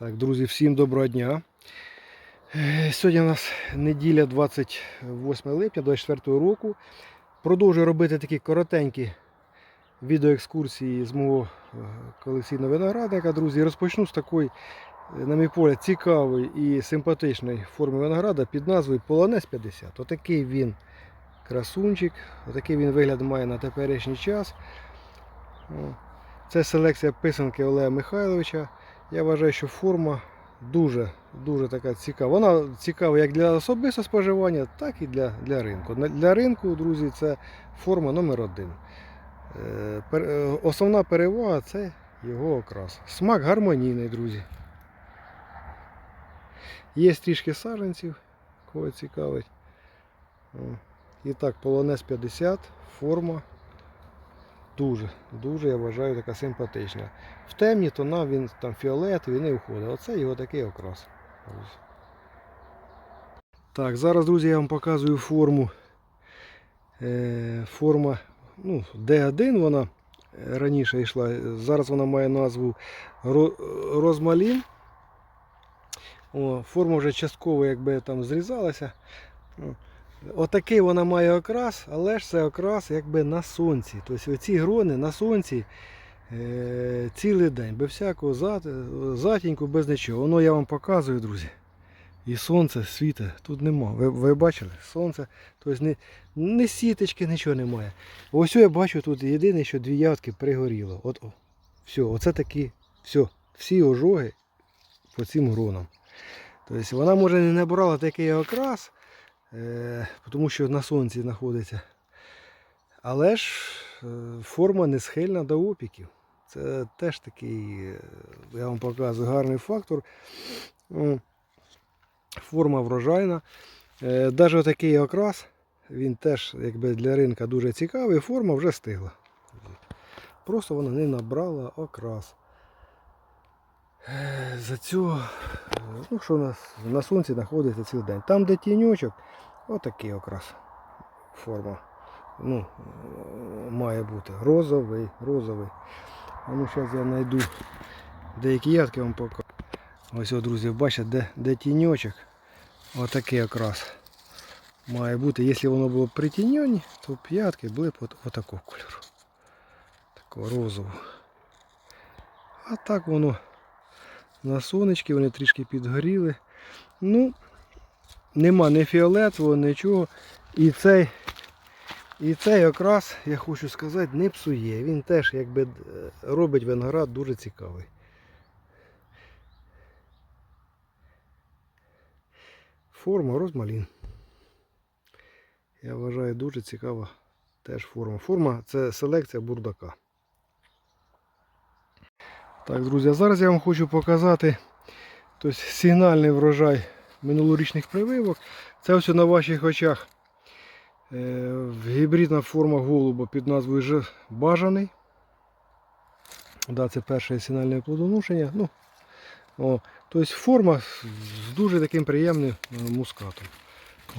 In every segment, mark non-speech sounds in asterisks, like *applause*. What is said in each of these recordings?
Так, друзі, всім доброго дня. Е, Сьогодні у нас неділя 28 липня 24 року. Продовжую робити такі коротенькі відеоекскурсії з мого е, колекційного виноградника. Друзі, розпочну з такої, е, на мій погляд, цікавої і симпатичної форми винограда під назвою Полонез 50. Отакий він красунчик, отакий він вигляд має на теперішній час. Це селекція писанки Олега Михайловича. Я вважаю, що форма дуже дуже така цікава. Вона цікава як для особистого споживання, так і для, для ринку. Для ринку, друзі, це форма номер один. Е, е, Основна перевага це його окрас. Смак гармонійний, друзі. Є трішки саджанців, кого цікавить. І так, полонез 50, форма. Дуже, дуже, я вважаю, така симпатична. В темні тона він там фіолетовий не входить. Оце його такий окрас. Так, зараз, друзі, я вам показую форму. Е, форма ну, D1 вона е, раніше йшла. Зараз вона має назву Розмалін. О, форма вже частково якби там зрізалася. Отакий вона має окрас, але ж це окрас якби на сонці. Тобто оці грони на сонці е, цілий день, без всякого зат- затінку, без нічого. Воно я вам показую, друзі. І сонце світить, тут нема. Ви, ви бачили? Сонце, тобто не, не сіточки, нічого немає. Ось я бачу тут єдине, що дві ягодки пригоріло. От, о, все, оце такі, все, всі ожоги по цим гронам. Тобто вона може не набрала такий окрас, тому що на сонці знаходиться. Але ж е, форма не схильна до опіків. Це теж такий, е, я вам показую, гарний фактор. Форма врожайна. Навіть отакий окрас, він теж якби для ринка дуже цікавий, форма вже стигла. Просто вона не набрала окрас. За е, ну що у нас на сонці знаходиться цілий день. Там, де тіньочок, отакий окрас. Форма. Ну, має бути розовий, розовий. А ну зараз я знайду деякі ядки вам покажу. Ось, о, друзі, бачите, де, де тіньочок. Отакий якраз має бути. Якщо воно було при тіньоні, то п'ятки були б от, отакого кольору. Такого розового. А так воно на сонечки, вони трішки підгоріли. Ну, нема ні фіолетового, нічого. І цей, і цей якраз, я хочу сказати, не псує. Він теж якби е, робить виноград дуже цікавий. Форма розмалін. Я вважаю дуже цікава теж форма. Форма це селекція бурдака. Так, друзі, зараз я вам хочу показати тобто, сигнальний врожай минулорічних прививок. Це ось на ваших очах е, гібридна форма голуба під назвою бажаний. Да, це перше сигнальне плодоношення. Ну, о, тобто форма з з дуже таким приємним е, мускатом.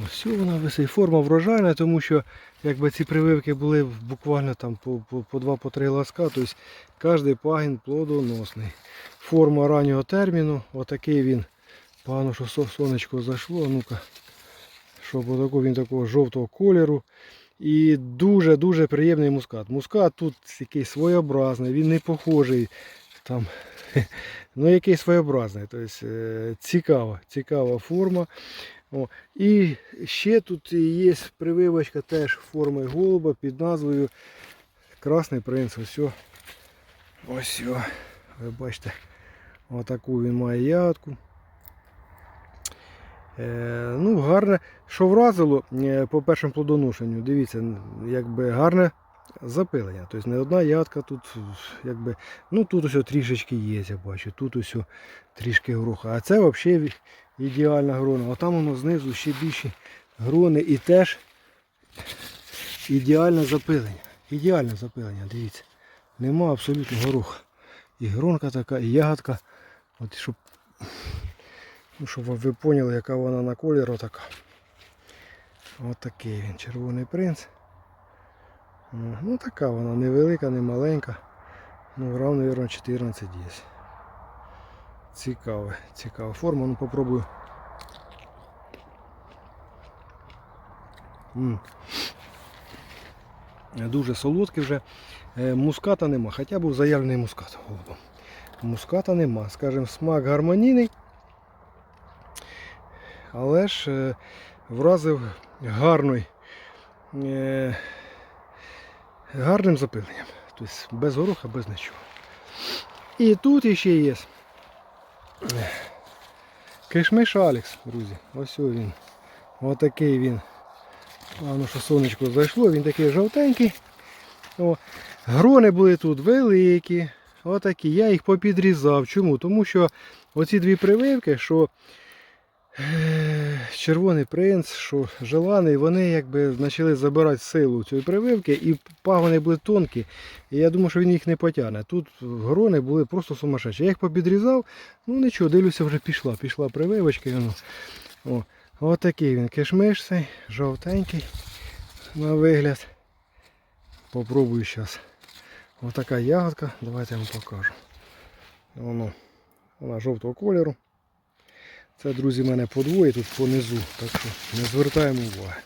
Ось вона висить. Форма врожайна, тому що якби ці прививки були буквально там по, по, по 2-3 ласка, тобто кожен пагін плодоносний. Форма раннього терміну, отакий він. Погано, що сонечко зайшло. Ну-ка, щоб отако він такого жовтого кольору. І дуже-дуже приємний мускат. Мускат тут якийсь своєобразний, він не похожий там. *laughs* Ну, який своєобразний. Тобто, цікава, цікава форма. О, і ще тут є прививочка теж форми голуба під назвою Красний принц. Ось. Ось. Ви бачите, отаку він має ягодку. Е, ну, гарне, що вразило е, по першому плодоношенню, дивіться, якби гарне запилення. Тобто не одна ядка тут, якби, ну тут ось трішечки є, я бачу, тут ось трішки гроха. А це взагалі ідеальна грона. А там воно знизу ще більші грони і теж ідеальне запилення. Ідеальне запилення, дивіться. Нема абсолютно гороха. І гронка така, і ягодка. От щоб, ну, щоб ви поняли, яка вона на кольору така. Ось такий він, червоний принц. Ну, Ну така вона невелика, не маленька. Ну, грам, мабуть, 14 є. Цікаве, цікава форма. Ну попробую. М. Дуже солодкий вже. Е, Муската нема, хоча був заявлений мускат. голубом. Муската нема. Скажімо, смак гармонійний. Але ж е, вразив гарний, е, гарним запиленням. Тобто без гороха, без нічого. І тут іще є кишмиш Алекс, друзі. Ось він. Отакий він. Главное, що сонечко зайшло, він такий жовтенький. О, грони були тут великі. Отакі. Я їх попідрізав. Чому? Тому що оці дві прививки, що червоний принц, що желаний, вони якби почали забирати силу цієї прививки і пагони були тонкі. І я думаю, що він їх не потягне. Тут грони були просто сумасшедші. Я їх попідрізав, ну нічого, дивлюся, вже пішла. Пішла прививочка. і воно. О, отакий він кишмиш цей, жовтенький на вигляд. Попробую зараз. Отака ягодка, давайте я вам покажу. Воно, вона жовтого кольору. Це, друзі, мене подвоє тут понизу, так що не звертаємо уваги.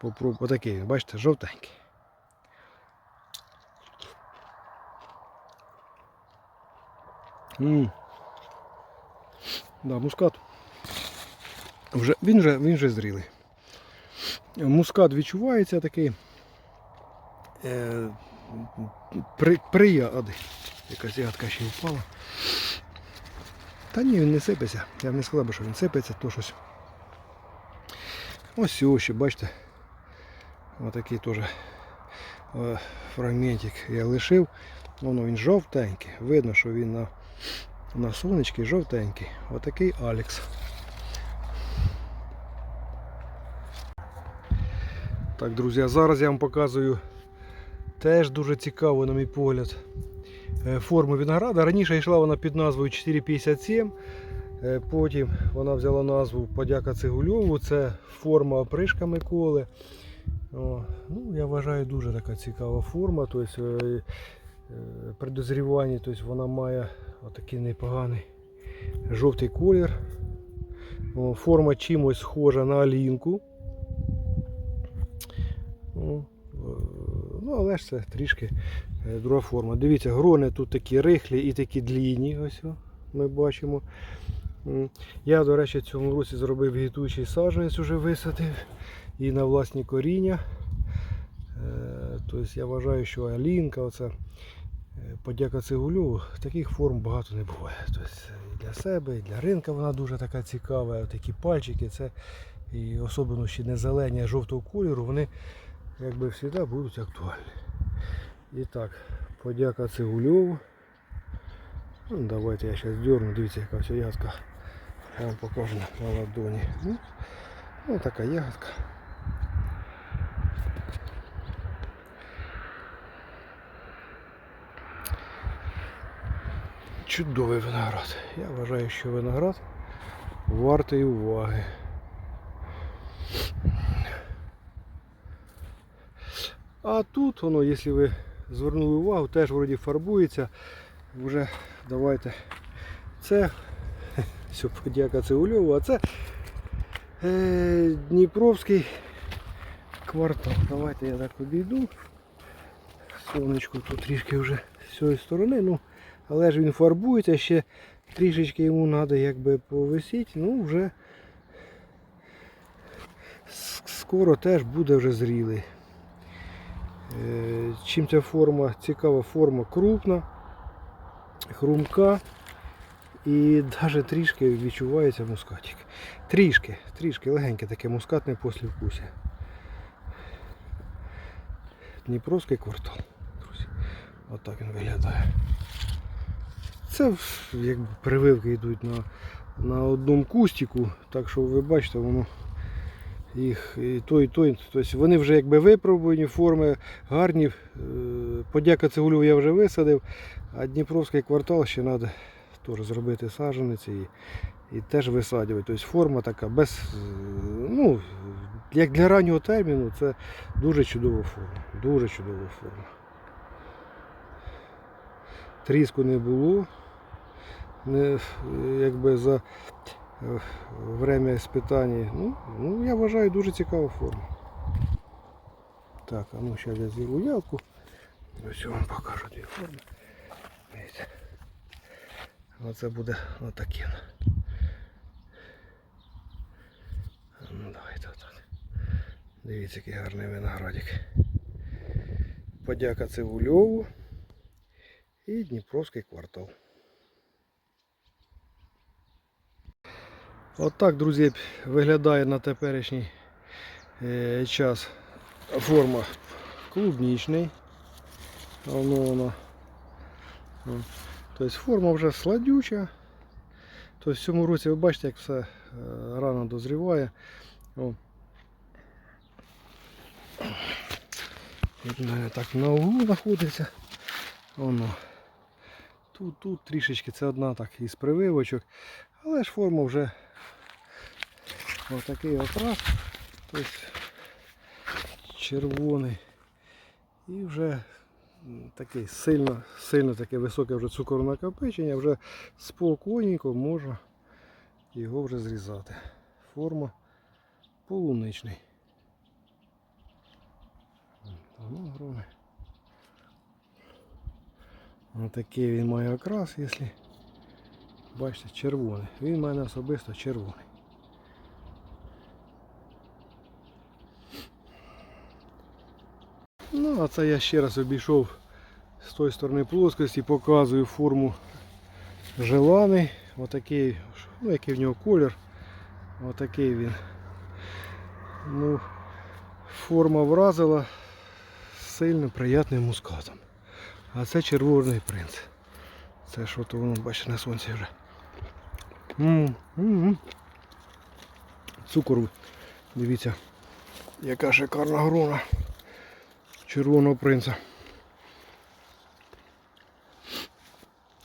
Попробую. Отакий, бачите, жовтенький. М. Да, мускат. Вже, він, же, він же зрілий. Мускат відчувається такий. Е, при, прияди. Якась ягодка ще впала. Та ні, він не сипеться. Я б не сказав, що він сипеться, то щось. Ось ось ще, бачите. Отакий теж е, фрагментик я лишив. Воно він жовтенький. Видно, що він на, на сонечки жовтенький. Отакий Алекс. Так, друзі, а зараз я вам показую теж дуже цікаво, на мій погляд, форму винограда. Раніше йшла вона під назвою 457. е, Потім вона взяла назву Подяка Цигульову. Це форма опришка Миколи. Ну, я вважаю дуже така цікава форма. Тобто, е, е, при дозріванні тобто, вона має отакий непоганий жовтий колір. Форма чимось схожа на алінку. Е, але ж це трішки е, друга форма. Дивіться, грони тут такі рихлі і такі длінні. Ось ми бачимо. Я, до речі, в цьому році зробив вегетуючий саджанець, уже висадив і на власні коріння. Тобто я вважаю, що Алінка, оце, е, подяка Цигулю, таких форм багато не буває. Тобто для себе, і для ринка вона дуже така цікава. Такі пальчики, це і особливо ще не зелені, а жовтого кольору, вони якби завжди будуть актуальні. І так, подяка Цигульову. Ну, давайте я зараз дерну, дивіться, яка вся ягодка. Я вам покажу на ладоні. Ну, ну така ягодка. Чудовий виноград. Я вважаю, що виноград вартий уваги. А тут воно, якщо ви звернули увагу, теж вроді фарбується. Вже давайте це. *laughs* Все, подяка Цеульову, а це е, Дніпровський квартал. Давайте я так обійду. Сонечко тут трішки вже з цієї сторони, ну, але ж він фарбується, ще трішечки йому треба якби повисіти, ну вже скоро теж буде вже зрілий. Е, Чим ця форма, цікава форма крупна, хрумка і навіть трішки відчувається мускатик. Трішки, трішки легеньке таке мускатне послівкусся. Дніпровський квартал, друзі. Отак він виглядає. Це якби прививки йдуть на, на одному кустику, так що ви бачите, воно їх і той, і той. Тобто вони вже якби випробувані, форми гарні. Е, Подяка Цигулю я вже висадив, а Дніпровський квартал ще треба теж зробити саджанець і, і теж висаджувати. Тобто форма така без, ну, як для раннього терміну, це дуже чудова форма. Дуже чудова форма. Тріску не було. не, якби за время іспитань. Ну, ну, я вважаю дуже цікава форма. Так, а ну зараз я зірву ялку. Ось вам покажу дві форми. Дивіться. Оце буде отакі. Ну, давайте отак. Дивіться, який гарний виноградик. Подяка Цивульову і Дніпровський квартал. Отак, друзі, виглядає на теперішній е, час форма клубнічний. Воно воно. Тобто форма вже сладюча. Тобто в цьому році ви бачите, як все е, рано дозріває. О. Так на углу знаходиться. Воно. Тут, тут трішечки це одна так із прививочок. Але ж форма вже отакий окрас. Тобто червоний. І вже такий сильно, сильно таке високе вже цукорнокопичення, вже спокійненько можна його вже зрізати. Форма полуничний. Огромне. Отакий він має окрас, якщо бачите, червоний. Він в мене особисто червоний. Ну, а це я ще раз обійшов з тої сторони плоскості, показую форму желаний. Отакий, ну який в нього колір. Отакий він. Ну, форма вразила сильно приятним мускатом. А це червоний принц. Це що то воно бачите на сонці вже. М, м, м. Цукор. Дивіться, яка шикарна грона червоного принца.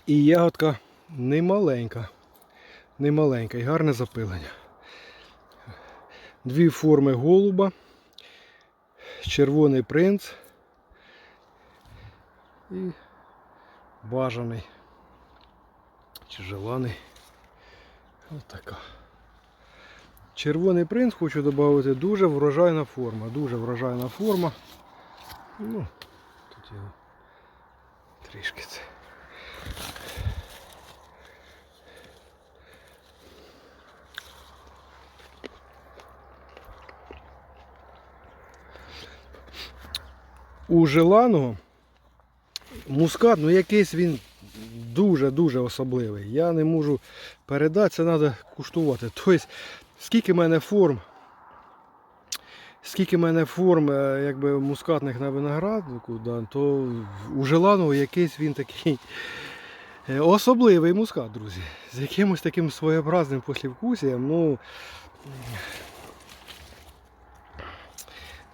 І ягодка не маленька. Не маленька і гарне запилення. Дві форми голуба, червоний принц і бажаний чи желаний. Ось така. Червоний принц, хочу додати, дуже врожайна форма. Дуже врожайна форма. Ну, тут його трішки це. У желаного мускат, ну якийсь він дуже-дуже особливий. Я не можу передати, це треба куштувати. Тобто, скільки в мене форм, скільки в мене форм е, якби, мускатних на винограднику, да, то у желаного якийсь він такий е, особливий мускат, друзі. З якимось таким своєобразним послівкусієм. Ну,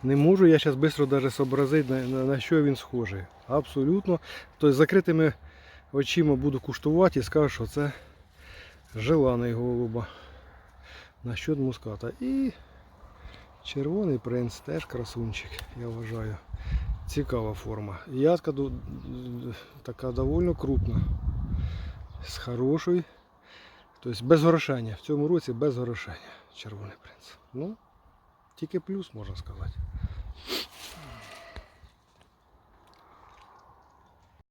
не можу я зараз швидко даже зобразити, на, на, на що він схожий. Абсолютно. Тобто з закритими очима буду куштувати і скажу, що це желаний голуба. Насчет муската. І червоний принц теж красунчик, я вважаю. Цікава форма. Ядка така доволі крупна. З хорошою. Тобто без горошення. В цьому році без горошення. Червоний принц. Ну, тільки плюс можна сказати.